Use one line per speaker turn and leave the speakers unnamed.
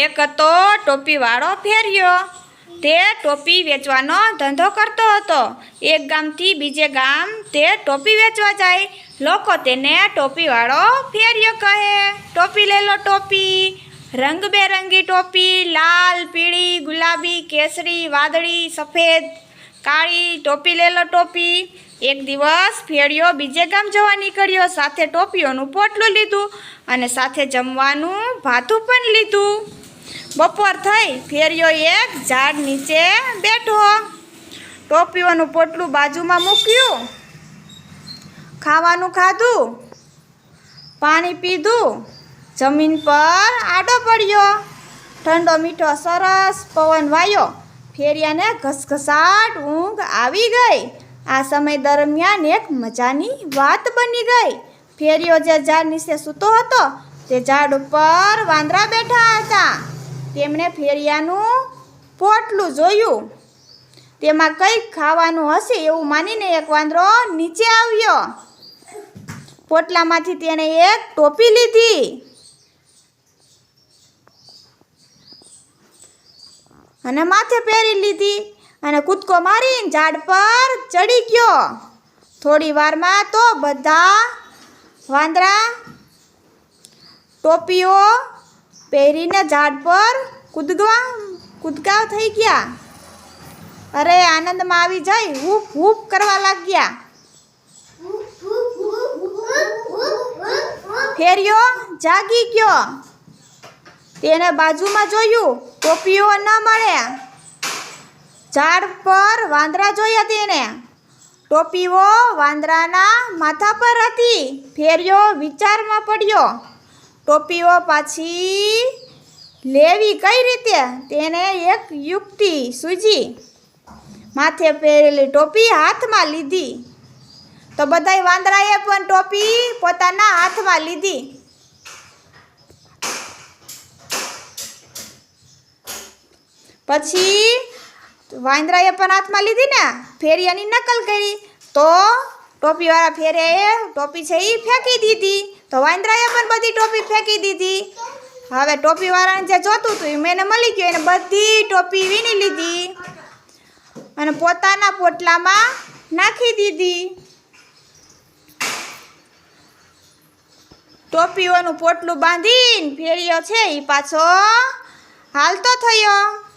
એક હતો ટોપીવાળો ફેર્યો. તે ટોપી વેચવાનો ધંધો કરતો હતો. એક ગામથી બીજે ગામ તે ટોપી વેચવા જાય. લોકો તેને ટોપીવાળો ફેર્યો કહે, ટોપી લેલો ટોપી. રંગબેરંગી ટોપી, લાલ, પીળી, ગુલાબી, કેસરી, વાદળી, સફેદ, કાળી, ટોપી લેલો ટોપી. એક દિવસ ફેરિયો બીજે ગામ જવા નીકળ્યો. સાથે ટોપીઓનું પોટલું લીધું અને સાથે જમવાનું ભાથું પણ લીધું. બપોર થઈ ફેરિયો એક ઝાડ નીચે બેઠો. ટોપીઓનું પોટલું બાજુમાં મૂક્યું. ખાવાનું ખાધું. પાણી પીધું. જમીન પર આડો પડ્યો. ઠંડો મીઠો સરસ પવન વાયો. ફેરિયાને ઘસઘસાટ ઊંઘ આવી ગઈ. આ સમય દરમિયાન એક મજાની વાત બની ગઈ. ફેરિયો જે ઝાડ નીચે સૂતો હતો તે ઝાડ ઉપર વાંદરા બેઠા હતા. તેમણે ફેરિયાનું પોટલું જોયું. તેમાં કંઈક ખાવાનું હશે એવું માનીને એક વાંદરો નીચે આવ્યો. પોટલામાંથી તેણે એક ટોપી લીધી. અને માથે પહેરી લીધી અને કૂદકો મારીને ઝાડ પર ચડી ગયો. થોડી વારમાં તો બધા વાંદરા ટોપીઓ પહેરીને ઝાડ પર કૂદવા કૂદકાવ થઈ ગયા. અરે, આનંદમાં આવી જઈ, હૂપ હૂપ કરવા લાગ્યા. ફેર્યો, જાગી ગયો. તેને બાજુમાં જોયું, ટોપીઓ ન મળે. ઝાડ પર વાંદરા જોયા તેને ટોપીઓ વાંદરાના માથા પર હતી. ફેર્યો વિચારમાં પડ્યો. ટોપીઓ પાછી લેવી કઈ રીતે? તેને એક યુક્તિ સૂજી. માથે પહેરેલી ટોપી હાથમાં લીધી. તો બધાય વાંદરાએ પણ ટોપી પોતાના હાથમાં લીધી. પછી વાંદરાએ પણ હાથમાં લીધી ને? ફેરિયાની નકલ કરી. તો ટોપીવાળા એ ટોપી છે એ ફેંકી દીધી. તો વાંદરાએ પણ બધી ટોપી ફેંકી દીધી. હવે ટોપીવાળાને જે જોતું હતું એ મેને મળી ગયું, એને બધી ટોપી વીણી લીધી. અને પોતાના પોટલામાં નાખી દીધી. ટોપીઓનું પોટલું બાંધીને ફેરિયો છે એ પાછો. હાલતો થયો.